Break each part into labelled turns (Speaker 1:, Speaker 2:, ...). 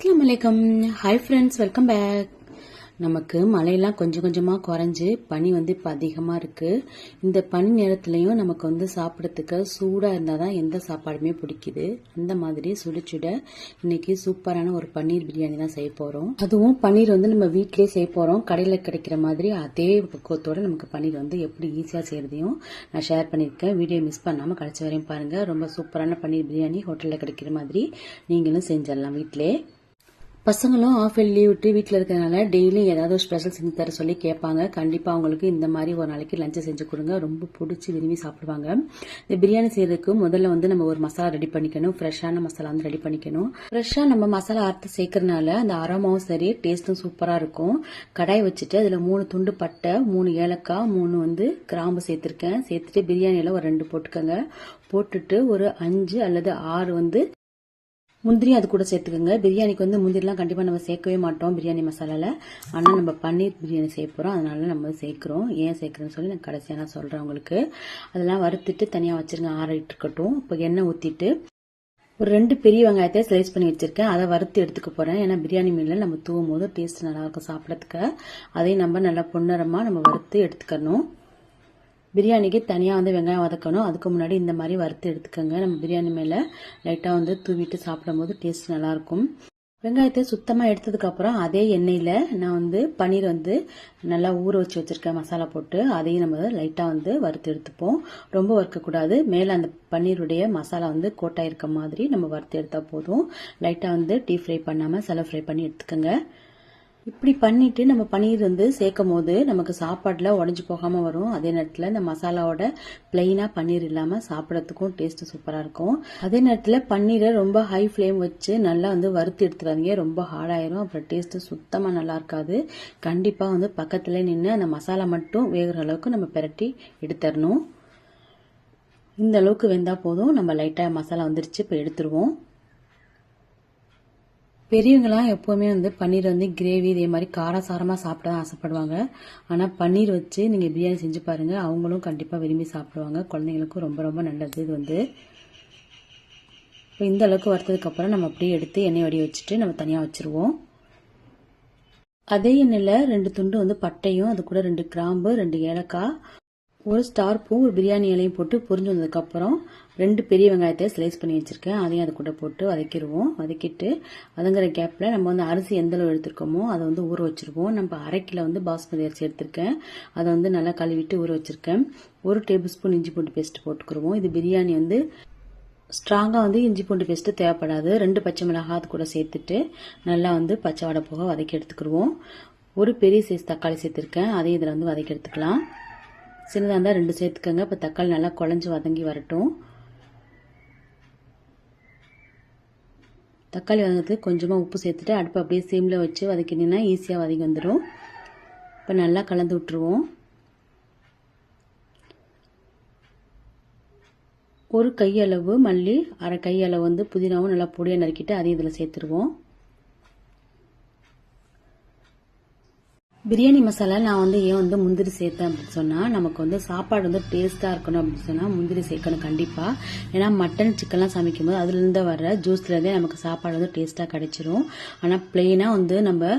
Speaker 1: அஸ்லாம் வலைக்கம் hi friends welcome back நமக்கு மழையெல்லாம் கொஞ்சம் கொஞ்சமாக குறைஞ்சி பனி வந்து இப்போ அதிகமாக இருக்குது இந்த பனி நேரத்துலையும் நமக்கு வந்து சாப்பிட்றதுக்கு சூடாக இருந்தால் தான் எந்த சாப்பாடுமே பிடிக்குது. அந்த மாதிரி சுட சுட இன்னைக்கு சூப்பரான ஒரு பன்னீர் பிரியாணி தான் செய்ய போகிறோம் அதுவும் பன்னீர் வந்து நம்ம வீட்டிலே செய்ய போகிறோம் கடையில் கிடைக்கிற மாதிரி அதே பக்குவத்தோடு நமக்கு பன்னீர் வந்து எப்படி ஈஸியாக செய்கிறதையும் நான் ஷேர் பண்ணியிருக்கேன். வீடியோ மிஸ் பண்ணாமல் கிடச்ச வரையும் பாருங்கள் ரொம்ப சூப்பரான பன்னீர் பிரியாணி ஹோட்டலில் கிடைக்கிற மாதிரி நீங்களும் செஞ்சிடலாம் வீட்டிலே பசங்களும் ஆஃப் லீவ் விட்டு வீட்டில் இருக்கிறதுனால டெய்லியும் ஏதாவது ஒரு ஸ்பெஷல் செஞ்சு தர சொல்லி கேட்பாங்க. கண்டிப்பாக அவங்களுக்கு இந்த மாதிரி ஒரு நாளைக்கு லஞ்சை செஞ்சு கொடுங்க. ரொம்ப பிடிச்சி விரும்பி சாப்பிடுவாங்க. இந்த பிரியாணி செய்யறதுக்கு முதல்ல வந்து நம்ம ஒரு மசாலா ரெடி பண்ணிக்கணும். ஃப்ரெஷ்ஷான மசாலா வந்து ரெடி பண்ணிக்கணும். ஃப்ரெஷ்ஷாக நம்ம மசாலா அறுத்து சேர்க்கறதுனால அந்த அரோமாவும் சரி டேஸ்ட்டும் சூப்பராக இருக்கும். கடாய் வச்சுட்டு அதில் மூணு துண்டு பட்டை மூணு ஏலக்காய் மூணு வந்து கிராம்பு சேர்த்துருக்கேன். சேர்த்துட்டு பிரியாணியில் ஒரு ரெண்டு போட்டுக்கோங்க. போட்டுட்டு ஒரு அஞ்சு அல்லது ஆறு வந்து முந்திரி அது கூட சேர்த்துக்கோங்க. பிரியாணிக்கு வந்து முந்திரிலாம் கண்டிப்பாக நம்ம சேர்க்கவே மாட்டோம் பிரியாணி மசாலாவில் ஆனால் நம்ம பன்னீர் பிரியாணி செய்ய போகிறோம் அதனால நம்ம சேர்க்குறோம். ஏன் சேர்க்குறேன்னு சொல்லி நான் கடைசியாக நான் சொல்கிறேன் உங்களுக்கு. அதெல்லாம் வறுத்துட்டு தனியாக வச்சுருங்க ஆறிட்டு இருக்கட்டும். இப்போ எண்ணெய் ஊற்றிட்டு ஒரு ரெண்டு பெரிய வெங்காயத்தை ஸ்லைஸ் பண்ணி வச்சிருக்கேன். அதை வறுத்து எடுத்துக்க போகிறேன் ஏன்னா பிரியாணி மீனில் நம்ம தூவும் போது டேஸ்ட் நல்லாயிருக்கும் சாப்பிட்றதுக்கு. அதையும் நம்ம நல்லா பொன்னரமாக நம்ம வறுத்து எடுத்துக்கணும். பிரியாணிக்கு தனியாக வந்து வெங்காயம் வதக்கணும். அதுக்கு முன்னாடி இந்த மாதிரி வறுத்து எடுத்துக்கோங்க. நம்ம பிரியாணி மேலே லைட்டாக வந்து தூவிட்டு சாப்பிடும்போது டேஸ்ட் நல்லாயிருக்கும். வெங்காயத்தை சுத்தமாக எடுத்ததுக்கப்புறம் அதே எண்ணெயில் நான் வந்து பன்னீர் வந்து நல்லா ஊற வச்சு வச்சுருக்கேன். மசாலா போட்டு அதையும் நம்ம லைட்டாக வந்து வறுத்து எடுத்துப்போம். ரொம்ப வறுக்கக்கூடாது. மேலே அந்த பன்னீருடைய மசாலா வந்து கோட்டாக இருக்க மாதிரி நம்ம வறுத்து எடுத்தால் போதும். லைட்டாக வந்து டீ ஃப்ரை பண்ணாமல் செலவு ஃப்ரை பண்ணி எடுத்துக்கோங்க. இப்படி பண்ணிட்டு நம்ம பன்னீர் வந்து சேர்க்கும் போது நமக்கு சாப்பாட்டில் உடஞ்சி போகாமல் வரும். அதே நேரத்தில் இந்த மசாலாவோட பிளெயினாக பன்னீர் இல்லாமல் சாப்பிட்றதுக்கும் டேஸ்ட் சூப்பராக இருக்கும். அதே நேரத்தில் பன்னீரை ரொம்ப ஹை ஃப்ளேம் வச்சு நல்லா வந்து வறுத்து எடுத்துறாதீங்க. ரொம்ப ஹார்டாயிரும் அப்புறம் டேஸ்ட்டு சுத்தமாக நல்லா இருக்காது. கண்டிப்பாக வந்து பக்கத்தில் நின்று அந்த மசாலா மட்டும் வேகிற அளவுக்கு நம்ம பெரட்டி எடுத்துடணும் இந்த அளவுக்கு வெந்தால் போதும். நம்ம லைட்டாக மசாலா வந்துருச்சு. இப்போ எடுத்துருவோம். பெரியவங்களாம் எப்போவுமே வந்து பன்னீர் வந்து கிரேவி இதே மாதிரி காரசாரமாக சாப்பிட தான் ஆசைப்படுவாங்க. ஆனால் பன்னீர் வச்சு நீங்கள் பிரியாணி செஞ்சு பாருங்கள் அவங்களும் கண்டிப்பாக விரும்பி சாப்பிடுவாங்க. குழந்தைங்களுக்கும் ரொம்ப ரொம்ப நல்லது இது வந்து. இப்போ இந்த அளவுக்கு வறுத்ததுக்கப்புறம் நம்ம அப்படியே எடுத்து எண்ணெய் வடி வச்சுட்டு நம்ம தனியாக வச்சுருவோம். அதே எண்ணெயில் ரெண்டு துண்டு வந்து பட்டையும் அது கூட ரெண்டு கிராம்பு ரெண்டு ஏலக்காய் ஒரு ஸ்டார் பூ ஒரு பிரியாணி இலையும் போட்டு பொரிஞ்சு வந்ததுக்கப்புறம் ரெண்டு பெரிய வெங்காயத்தை ஸ்லைஸ் பண்ணி வச்சுருக்கேன். அதையும் அது கூட போட்டு வதக்கிடுவோம். வதக்கிட்டு வதங்குற கேப்பில் நம்ம வந்து அரிசி எந்த அளவு எடுத்துருக்கோமோ அதை வந்து ஊற வச்சுருவோம். நம்ம அரை கிலோ வந்து பாஸ்மதி அரிசி எடுத்திருக்கேன். அதை வந்து நல்லா கழுவிட்டு ஊற வச்சுருக்கேன். ஒரு டேபிள் ஸ்பூன் இஞ்சி பூண்டு பேஸ்ட் போட்டுக்கிடுவோம். இது பிரியாணி வந்து ஸ்ட்ராங்காக வந்து இஞ்சி பூண்டு பேஸ்ட்டு தேவைப்படாது. ரெண்டு பச்சை மிளகாய் அது கூட சேர்த்துட்டு நல்லா வந்து பச்சை வடை போக வதக்கி எடுத்துக்கிடுவோம். ஒரு பெரிய சைஸ் தக்காளி சேர்த்துருக்கேன். அதையும் இதில் வந்து வதக்கி எடுத்துக்கலாம். சின்னதாக இருந்தால் ரெண்டு சேர்த்துக்கோங்க. இப்போ தக்காளி நல்லா குழஞ்சி வதங்கி வரட்டும். தக்காளி வதங்கிறதுக்கு கொஞ்சமாக உப்பு சேர்த்துட்டு அடுப்பு அப்படியே சீமில் வச்சு வதக்கினீங்கன்னா ஈஸியாக வதங்கி வந்துடும் இப்போ நல்லா கலந்து விட்டுருவோம். ஒரு கையளவு மல்லி அரை கையளவு வந்து புதினாவும் நல்லா பொடியாக நறுக்கிட்டு அதையும் இதில் சேர்த்துருவோம். பிரியாணி மசாலா நான் வந்து ஏன் வந்து முந்திரி சேர்த்தேன் அப்படின்னு சொன்னால் நமக்கு வந்து சாப்பாடு வந்து டேஸ்ட்டாக இருக்கணும் அப்படின்னு சொன்னால் முந்திரி சேர்க்கணும் கண்டிப்பாக ஏன்னா மட்டன் சிக்கன்லாம் சமைக்கும் போது அதுலேருந்து வர ஜூஸ்லேருந்தே நமக்கு சாப்பாடு வந்து டேஸ்ட்டாக கிடைச்சிரும். ஆனால் பிளெயினாக வந்து நம்ம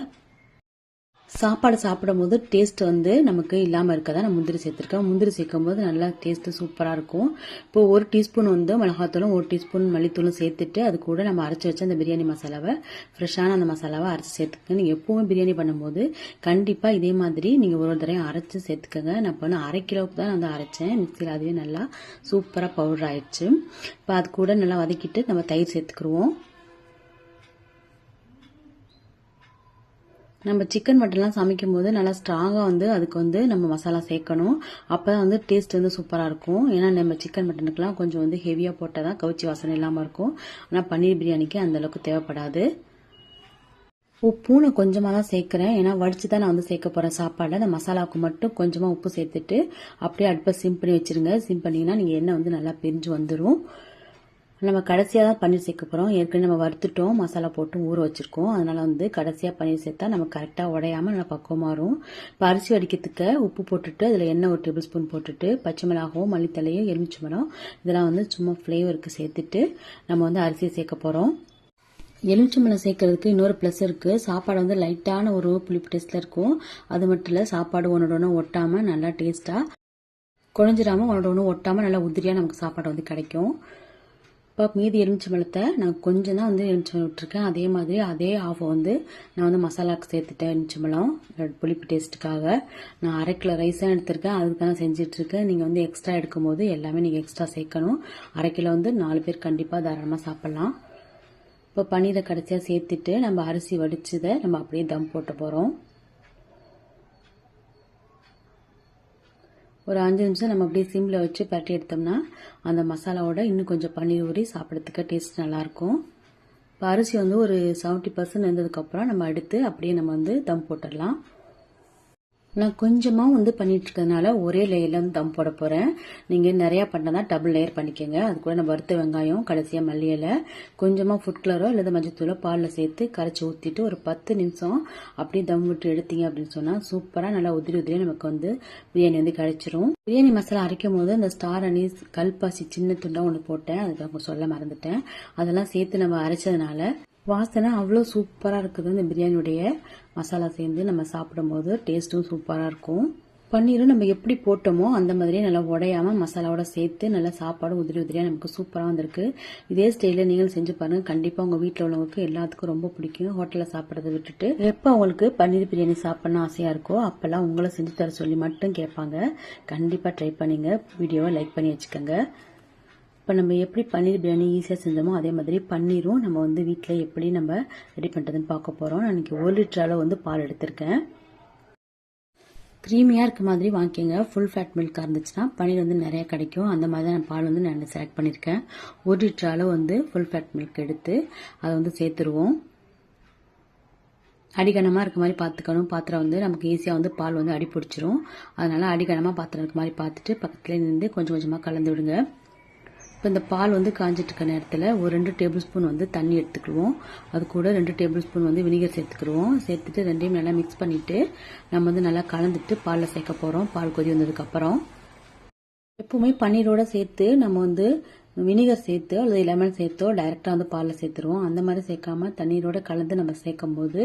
Speaker 1: சாப்பாடு சாப்பிடும்போது டேஸ்ட் வந்து நமக்கு இல்லாமல் இருக்கதான் நான் முந்திரி சேர்த்துருக்கேன். முந்திரி சேர்க்கும் போது நல்லா டேஸ்ட்டு சூப்பராக இருக்கும். இப்போ ஒரு டீஸ்பூன் வந்து மிளகாத்தூளும் ஒரு டீஸ்பூன் மல்லித்தூளும் சேர்த்துட்டு அது கூட நம்ம அரைச்சி வச்ச அந்த பிரியாணி மசாலாவை ஃப்ரெஷ்ஷான அந்த மசாலாவை அரைச்சி சேர்த்துக்கங்க. நீங்கள் எப்பவும் பிரியாணி பண்ணும்போது கண்டிப்பாக இதே மாதிரி நீங்கள் ஒரு தடவை அரைச்சி சேர்த்துக்கங்க. நான் இப்போ அரை கிலோவுக்கு தான் நான் வந்து அரைச்சேன். மிக்சியில் அதுவே நல்லா சூப்பராக பவுடர் ஆயிடுச்சு. இப்போ அது கூட நல்லா வதக்கிட்டு நம்ம தயிர் சேர்த்துக்குருவோம். நம்ம சிக்கன் மட்டன்லாம் சமைக்கும் போது நல்லா ஸ்ட்ராங்காக வந்து அதுக்கு வந்து நம்ம மசாலா சேர்க்கணும். அப்போ தான் வந்து டேஸ்ட் வந்து சூப்பராக இருக்கும். ஏன்னா நம்ம சிக்கன் மட்டனுக்குலாம் கொஞ்சம் வந்து ஹெவியாக போட்டால் தான் கவுச்சி வாசனை இல்லாமல் இருக்கும். ஆனால் பன்னீர் பிரியாணிக்கு அந்தளவுக்கு தேவைப்படாது. உப்பு நான் கொஞ்சமாக தான் சேர்க்குறேன். ஏன்னா வடித்து தான் நான் வந்து சேர்க்க போகிறேன் சாப்பாடை. அந்த மசாலாவுக்கு மட்டும் கொஞ்சமாக உப்பு சேர்த்துட்டு அப்படியே அடுப்பை சிம் பண்ணி வச்சுருங்க. சிம் பண்ணிங்கன்னா நீங்கள் எண்ணெய் வந்து நல்லா பிரிஞ்சு வந்துடும் நம்ம கடைசியாக தான் பன்னீர் சேர்க்க போகிறோம் ஏற்கனவே நம்ம வறுத்துட்டோம் மசாலா போட்டு ஊற வச்சுருக்கோம். அதனால் வந்து கடைசியாக பன்னீர் சேர்த்தா நம்ம கரெக்டாக உடையாமல் நல்லா பக்குவமாக வரும். இப்போ அரிசி வடிக்கிறதுக்கு உப்பு போட்டுட்டு அதில் எண்ணெய் ஒரு டேபிள் ஸ்பூன் போட்டுட்டு பச்சை மிளகாவும் மல்லித்தலையும் எலுமிச்சி மரம் இதெல்லாம் வந்து சும்மா ஃப்ளேவருக்கு சேர்த்துட்டு நம்ம வந்து அரிசியை சேர்க்க போகிறோம் எலுமிச்சம்பழம் சேர்க்கறதுக்கு இன்னொரு ப்ளஸ் இருக்குது சாப்பாடு வந்து லைட்டான ஒரு புளிப்பு டேஸ்ட்டில் இருக்கும். அது மட்டும் இல்லை சாப்பாடு ஒன்றோட ஒன்று ஒட்டாமல் நல்லா டேஸ்ட்டாக குழஞ்சிடாமல் ஒன்றோட ஒன்று ஒட்டாமல் நல்லா உதிரியாக நமக்கு சாப்பாடு வந்து கிடைக்கும். இப்போ மீதி எலுமிச்சம்பழத்தை நான் கொஞ்சம் தான் வந்து எலுமிச்சம்பழம் விட்டுருக்கேன். அதே மாதிரி அதே ஆஃபை வந்து நான் வந்து மசாலாவுக்கு சேர்த்துட்டேன் எலுமிச்சம்பழம் புளிப்பு டேஸ்ட்டுக்காக நான் அரை கிலோ ரைஸ் தான் எடுத்திருக்கேன். அதுக்கு தான் செஞ்சிட்ருக்கேன். நீங்கள் வந்து எக்ஸ்ட்ரா எடுக்கும்போது எல்லாமே நீங்கள் எக்ஸ்ட்ரா சேர்க்கணும். அரை கிலோ வந்து நாலு பேர் கண்டிப்பாக தாராளமாக சாப்பிட்லாம். இப்போ பன்னீரை கடைசியாக சேர்த்துட்டு நம்ம அரிசி வடிச்சதை நம்ம அப்படியே தம் போட்டு போகிறோம் ஒரு அஞ்சு நிமிஷம் நம்ம அப்படியே சிம்மில் வச்சு பரட்டி எடுத்தோம்னா அந்த மசாலாவோட இன்னும் கொஞ்சம் பன்னீர் ஊறி சாப்பிட்றதுக்கு டேஸ்ட் நல்லாயிருக்கும். இப்போ அரிசி வந்து ஒரு செவன்ட்டி பர்சன்ட் இருந்ததுக்கப்புறம் நம்ம எடுத்து அப்படியே நம்ம வந்து தம் போட்டுடலாம். நான் கொஞ்சமாக வந்து பண்ணிட்டு இருக்கிறதுனால ஒரே லேயரில் வந்து தம் போட போகிறேன் நீங்கள் நிறையா பண்ணால் டபுள் லேயர் பண்ணிக்கோங்க. அது கூட நான் வறுத்த வெங்காயம் கடைசியாக மல்லி கொஞ்சமாக ஃபுட் கலரோ அல்லது மஞ்சத்தூளோ பாலில் சேர்த்து கரைச்சி ஊற்றிட்டு ஒரு பத்து நிமிஷம் அப்படியே தம் விட்டு எடுத்தீங்க அப்படின்னு சொன்னால் சூப்பராக நல்லா உதிரி உதிரியாக நமக்கு வந்து பிரியாணி வந்து கிடைச்சிரும் பிரியாணி மசாலா அரைக்கும் போது அந்த ஸ்டார் அனீஸ் கல்பாசி சின்ன துண்டாக ஒன்று போட்டேன். அதுக்கு சொல்ல மறந்துட்டேன். அதெல்லாம் சேர்த்து நம்ம அரைச்சதுனால வாசனை அவ்வளோ சூப்பராக இருக்குது. இந்த பிரியாணியுடைய மசாலா சேர்ந்து நம்ம சாப்பிடும்போது டேஸ்ட்டும் சூப்பராக இருக்கும். பன்னீரும் நம்ம எப்படி போட்டோமோ அந்த மாதிரியே நல்லா உடையாம மசாலாவோட சேர்த்து நல்லா சாப்பாடு உதிரி உதிரியாக நமக்கு சூப்பராக வந்திருக்கு. இதே ஸ்டைலில் நீங்கள் செஞ்சு பாருங்கள் கண்டிப்பாக உங்கள் வீட்டில் உள்ளவங்களுக்கு எல்லாத்துக்கும் ரொம்ப பிடிக்கும். ஹோட்டலில் சாப்பிட்றத விட்டுட்டு எப்போ அவங்களுக்கு பன்னீர் பிரியாணி சாப்பிட்ணும் ஆசையாக இருக்கோ அப்போல்லாம் உங்களை செஞ்சு தர சொல்லி மட்டும் கேட்பாங்க. கண்டிப்பாக ட்ரை பண்ணிங்க. வீடியோவை லைக் பண்ணி வச்சுக்கோங்க. இப்போ நம்ம எப்படி பன்னீர் பிரியாணி ஈஸியாக செஞ்சோமோ அதே மாதிரி பன்னீரும் நம்ம வந்து வீட்டில் எப்படி நம்ம ரெடி பண்ணுறதுன்னு பார்க்க போகிறோம் நான் இன்றைக்கி ஒரு லிட்டர் அளவு வந்து பால் எடுத்திருக்கேன். க்ரீமியாக இருக்க மாதிரி வாங்கிக்கோங்க. ஃபுல் ஃபேட் மில்காக இருந்துச்சுன்னா பன்னீர் வந்து நிறையா கிடைக்கும். அந்த மாதிரி தான் நான் பால் வந்து நான் செலக்ட் பண்ணியிருக்கேன் ஒரு லிட்டர் அளவு வந்து ஃபுல் ஃபேட் மில்க் எடுத்து அதை வந்து சேர்த்துருவோம். அடிகனமாக இருக்க மாதிரி பார்த்துக்கணும். பாத்திரம் வந்து நமக்கு ஈஸியாக வந்து பால் வந்து அடி பிடிச்சிரும் அதனால் அடிகனமாக பாத்திரம் இருக்க மாதிரி பார்த்துட்டு பக்கத்துலேயே நின்று கொஞ்சம் கொஞ்சமாக கலந்து விடுங்க. இப்போ இந்த பால் வந்து காஞ்சிட்ருக்க நேரத்தில் ஒரு ரெண்டு டேபிள் ஸ்பூன் வந்து தண்ணி எடுத்துக்கிடுவோம். அது கூட ரெண்டு டேபிள் ஸ்பூன் வந்து வினிகர் சேர்த்துக்கிடுவோம். சேர்த்துட்டு ரெண்டையும் நல்லா மிக்ஸ் பண்ணிவிட்டு நம்ம வந்து நல்லா கலந்துட்டு பாலில் சேர்க்க போகிறோம் பால் கொதி வந்ததுக்கப்புறம் எப்பவுமே பன்னீரோட சேர்த்து நம்ம வந்து வினிகர் சேர்த்து அல்லது லெமன் சேர்த்தோ டைரெக்டாக வந்து பாலில் சேர்த்துருவோம். அந்த மாதிரி சேர்க்காம தண்ணீரோட கலந்து நம்ம சேர்க்கும் போது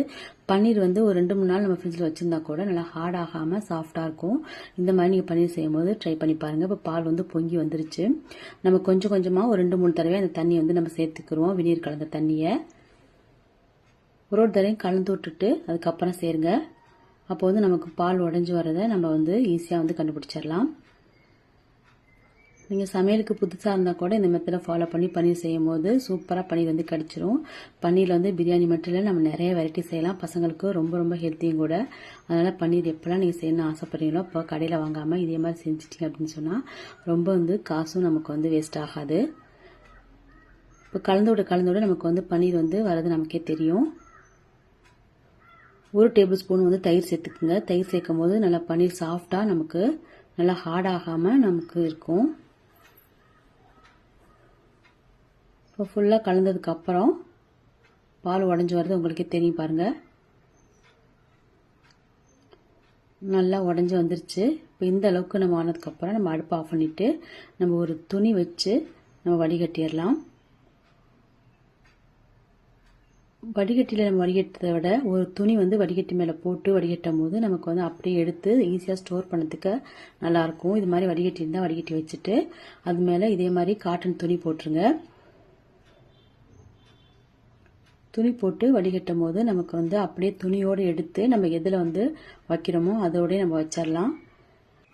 Speaker 1: பன்னீர் வந்து ஒரு ரெண்டு மூணு நாள் நம்ம ஃப்ரிட்ஜில் வச்சிருந்தா கூட நல்லா ஹார்ட் ஆகாமல் சாஃப்டாக இருக்கும். இந்த மாதிரி நீங்கள் பன்னீர் செய்யும் போது ட்ரை பண்ணி பாருங்கள் இப்போ பால் வந்து பொங்கி வந்துருச்சு. நம்ம கொஞ்சம் கொஞ்சமாக ஒரு ரெண்டு மூணு தடவை அந்த தண்ணியை வந்து நம்ம சேர்த்துக்கிறோம் வினீர் கலந்த தண்ணியை. ஒரு ஒரு தடவையும் கலந்து விட்டுட்டு அதுக்கப்புறம் சேருங்க. அப்போ வந்து நமக்கு பால் உடஞ்சி வரதை நம்ம வந்து ஈஸியாக வந்து கண்டுபிடிச்சிடலாம். நீங்கள் சமையலுக்கு புதுசாக இருந்தால் கூட இந்த மெத்தடை ஃபாலோ பண்ணி பன்னீர் செய்யும் போது சூப்பராக பன்னீர் வந்து கிடச்சிரும். பன்னீரில் வந்து பிரியாணி மட்டும் இல்லை நம்ம நிறைய வெரைட்டி செய்யலாம். பசங்களுக்கு ரொம்ப ரொம்ப ஹெல்த்தியும் கூட. அதனால் பன்னீர் எப்போல்லாம் நீங்கள் செய்யணும்னு ஆசைப்படுறீங்களோ இப்போ கடையில் வாங்காமல் இதே மாதிரி செஞ்சிட்டிங்க அப்படின்னு சொன்னால் ரொம்ப வந்து காசும் நமக்கு வந்து வேஸ்ட் ஆகாது. இப்போ கலந்தோட கலந்தோட நமக்கு வந்து பன்னீர் வந்து வரது நமக்கே தெரியும். ஒரு டேபிள் ஸ்பூன் வந்து தயிர் சேர்த்துக்குங்க. தயிர் சேர்க்கும் போது நல்லா பன்னீர் சாஃப்டாக நமக்கு நல்லா ஹார்ட் ஆகாமல் நமக்கு இருக்கும். இப்போ ஃபுல்லாக கலந்ததுக்கப்புறம் பால் உடஞ்சி வர்றது உங்களுக்கே தெரியும் பாருங்கள் நல்லா உடஞ்சி வந்துருச்சு. இப்போ இந்த அளவுக்கு நம்ம ஆனதுக்கப்புறம் நம்ம அடுப்பு ஆஃப் பண்ணிவிட்டு நம்ம ஒரு துணி வச்சு நம்ம வடிகட்டிடலாம். வடிகட்டியில் நம்ம வடிகட்டதை விட ஒரு துணி வந்து வடிகட்டி மேலே போட்டு வடிகட்டும் போது நமக்கு வந்து அப்படியே எடுத்து ஈஸியாக ஸ்டோர் பண்ணதுக்கு நல்லாயிருக்கும் இது மாதிரி வடிகட்டி இருந்தால் வடிகட்டி வச்சுட்டு அது மேலே இதே மாதிரி காட்டன் துணி போட்டுருங்க. துணி போட்டு வடிகட்டும் போது நமக்கு வந்து அப்படியே துணியோடு எடுத்து நம்ம எதில் வந்து வைக்கிறோமோ அதோடய நம்ம வச்சிடலாம்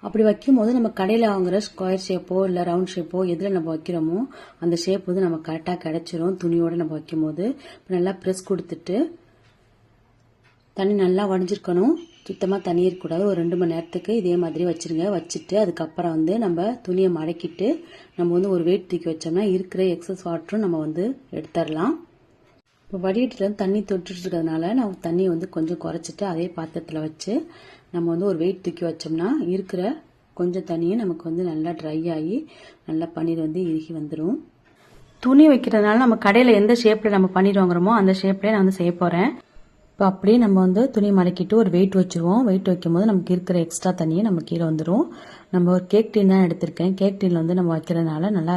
Speaker 1: அப்படி வைக்கும் போது நம்ம கடையில் வாங்குற ஸ்கொயர் ஷேப்போ இல்லை ரவுண்ட் ஷேப்போ எதில் நம்ம வைக்கிறோமோ அந்த ஷேப் வந்து நம்ம கரெக்டாக கிடச்சிரும் துணியோடு நம்ம வைக்கும் போது நல்லா ப்ரெஸ் கொடுத்துட்டு தண்ணி நல்லா வடிஞ்சிருக்கணும். சுத்தமாக தண்ணி இருக்கக்கூடாது. ஒரு ரெண்டு மணி நேரத்துக்கு இதே மாதிரி வச்சுருங்க. வச்சுட்டு அதுக்கப்புறம் வந்து நம்ம துணியை மடக்கிட்டு நம்ம வந்து ஒரு வெயிட் தூக்கி வச்சோம்னா இருக்கிற எக்ஸஸ் வாட்டரும் நம்ம வந்து எடுத்துடலாம் இப்போ வடிகட்டில் தண்ணி தொட்டுட்டு இருக்கிறதுனால நான் தண்ணியை வந்து கொஞ்சம் குறைச்சிட்டு அதே பாத்திரத்தில் வச்சு நம்ம வந்து ஒரு வெயிட் தூக்கி வச்சோம்னா இருக்கிற கொஞ்சம் தண்ணியை நமக்கு வந்து நல்லா ட்ரை ஆகி நல்லா பன்னீர் வந்து இறுகி வந்துடும் துணி வைக்கிறதுனால நம்ம கடையில் எந்த ஷேப்பில் நம்ம பன்னீர் வாங்குறோமோ அந்த ஷேப்லேயே நான் வந்து செய்ய போகிறேன் இப்போ அப்படியே நம்ம வந்து துணி மடக்கிட்டு ஒரு வெயிட் வச்சுருவோம். வெயிட் வைக்கும்போது நமக்கு இருக்கிற எக்ஸ்ட்ரா தண்ணியை நம்ம கீழே வந்துடும் நம்ம ஒரு கேக் டீன் தான் எடுத்திருக்கேன். கேக் டீனில் வந்து நம்ம வைக்கிறதுனால நல்லா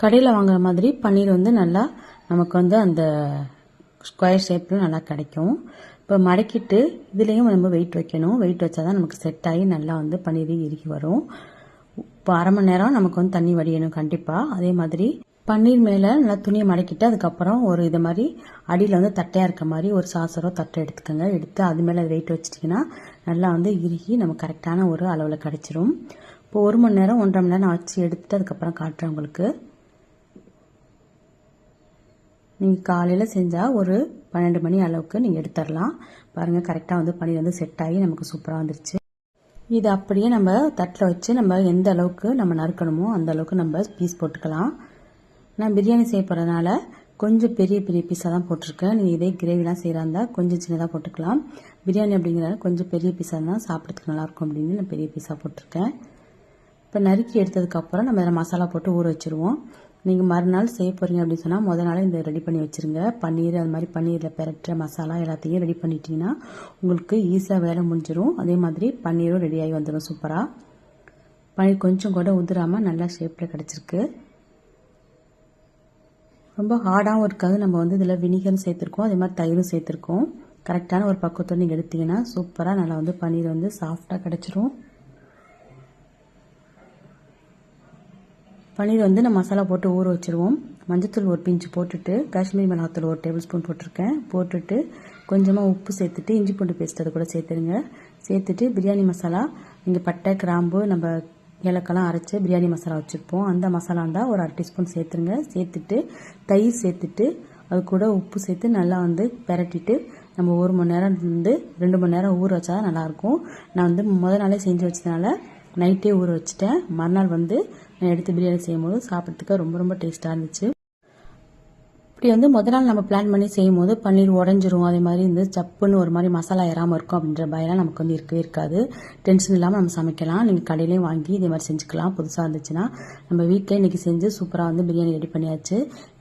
Speaker 1: கடையில் வாங்குற மாதிரி பன்னீர் வந்து நல்லா நமக்கு வந்து அந்த ஸ்கொயர் ஷேப்பில் நல்லா கிடைக்கும். இப்போ மடக்கிட்டு இதுலேயும் நம்ம வெயிட் வைக்கணும். வெயிட் வச்சா தான் நமக்கு செட் ஆகி நல்லா வந்து பன்னீர் இறுகி வரும். இப்போ அரை மணி நேரம் நமக்கு வந்து தண்ணி வடியணும் கண்டிப்பாக அதே மாதிரி பன்னீர் மேலே நல்லா துணியை மடக்கிட்டு அதுக்கப்புறம் ஒரு இது மாதிரி அடியில் வந்து தட்டையாக இருக்க மாதிரி ஒரு சாசரோ தட்டை எடுத்துக்கோங்க. எடுத்து அது மேலே வெயிட் வச்சிட்டிங்கன்னா நல்லா வந்து இறுகி நமக்கு கரெக்டான ஒரு அளவில் கிடச்சிரும். இப்போ ஒரு மணி நேரம் ஒன்றரை மணி நேரம் வச்சு எடுத்துட்டு அதுக்கப்புறம் காட்டுறேன் உங்களுக்கு. நீங்கள் காலையில் செஞ்சால் ஒரு பன்னெண்டு மணி அளவுக்கு நீங்கள் எடுத்துடலாம். பாருங்கள் கரெக்டாக வந்து பன்னீர் வந்து செட் ஆகி நமக்கு சூப்பராக வந்துருச்சு. இது அப்படியே நம்ம தட்டில் வச்சு நம்ம எந்த அளவுக்கு நம்ம நறுக்கணுமோ அந்த அளவுக்கு நம்ம பீஸ் போட்டுக்கலாம். நான் பிரியாணி செய்ய போகிறதுனால கொஞ்சம் பெரிய பெரிய பீஸாக தான் போட்டிருக்கேன். நீங்கள் இதே கிரேவிலாம் செய்கிறா இருந்தால் கொஞ்சம் சின்னதாக போட்டுக்கலாம். பிரியாணி அப்படிங்கிறத கொஞ்சம் பெரிய பீஸாக இருந்தால் சாப்பிட்றதுக்கு நல்லாயிருக்கும் அப்படின்னு நான் பெரிய பீஸாக போட்டிருக்கேன். இப்போ நறுக்கி எடுத்ததுக்கப்புறம் நம்ம இதில் மசாலா போட்டு ஊற வச்சுருவோம். நீங்கள் மறுநாள் செய்ய போகிறீங்க அப்படின்னு சொன்னால் முத நாள் இந்த ரெடி பண்ணி வச்சுருங்க. பன்னீர் அது மாதிரி பன்னீரில் பெரட்டுற மசாலா எல்லாத்தையும் ரெடி பண்ணிட்டீங்கன்னா உங்களுக்கு ஈஸியாக வேலை முடிஞ்சிடும் அதே மாதிரி பன்னீரும் ரெடியாகி வந்துடும் சூப்பராக பன்னீர் கொஞ்சம் கூட உதிராமல் நல்லா ஷேப்பில் கிடச்சிருக்கு. ரொம்ப ஹார்டாகவும் இருக்காது. நம்ம வந்து இதில் வினிகரும் சேர்த்துருக்கோம். அதே மாதிரி தயிரும் சேர்த்துருக்கோம். கரெக்டான ஒரு பக்குவத்தோடு நீங்கள் எடுத்தீங்கன்னா சூப்பராக நல்லா வந்து பன்னீர் வந்து சாஃப்டாக கிடச்சிரும். பன்னீர் வந்து நம்ம மசாலா போட்டு ஊற வச்சுருவோம். மஞ்சத்தூள் ஒரு பிஞ்சு போட்டுட்டு காஷ்மீரி மிளகாத்தூள் ஒரு டேபிள் ஸ்பூன் போட்டிருக்கேன். போட்டுட்டு கொஞ்சமாக உப்பு சேர்த்துட்டு இஞ்சி பூண்டு பேஸ்ட் அது கூட சேர்த்துருங்க. சேர்த்துட்டு பிரியாணி மசாலா இங்கே பட்டை கிராம்பு நம்ம ஏலக்கெல்லாம் அரைச்சி பிரியாணி மசாலா வச்சுருப்போம். அந்த மசாலா இருந்தால் ஒரு அரை டீஸ்பூன் சேர்த்துருங்க. சேர்த்துட்டு தயிர் சேர்த்துட்டு அது கூட உப்பு சேர்த்து நல்லா வந்து பெரட்டிட்டு நம்ம ஒரு மணி நேரம் வந்து ரெண்டு மணி நேரம் ஊற வச்சா நல்லாயிருக்கும் நான் வந்து முத நாளே செஞ்சு வச்சதுனால நைட்டே ஊற வச்சுட்டேன். மறுநாள் வந்து எடுத்து பிரியாணி செய்யும்போது சாப்பிட்றதுக்கு ரொம்ப ரொம்ப டேஸ்ட்டாக இருந்துச்சு. இப்படி வந்து முதல் நாள் நம்ம பிளான் பண்ணி செய்யும் போது பன்னீர் உடஞ்சிரும். அதே மாதிரி வந்து சப்புன்னு ஒரு மாதிரி மசாலா ஏறாமல் இருக்கும் அப்படின்ற பயம்லாம் நமக்கு வந்து இருக்கவே இருக்காது. டென்ஷன் இல்லாமல் நம்ம சமைக்கலாம். நீங்கள் கடையிலையும் வாங்கி இதே மாதிரி செஞ்சுக்கலாம். புதுசாக இருந்துச்சுன்னா நம்ம வீட்டில் இன்றைக்கி செஞ்சு சூப்பராக வந்து பிரியாணி ரெடி பண்ணியாச்சு.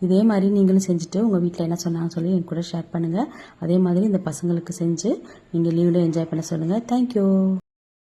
Speaker 1: இதே மாதிரி நீங்களும் செஞ்சுட்டு உங்கள் வீட்டில் என்ன சொன்னாங்கன்னு சொல்லி என் கூட ஷேர் பண்ணுங்கள் அதே மாதிரி இந்த பசங்களுக்கு செஞ்சு நீங்கள் லீவில் என்ஜாய் பண்ண சொல்லுங்கள் தேங்க்யூ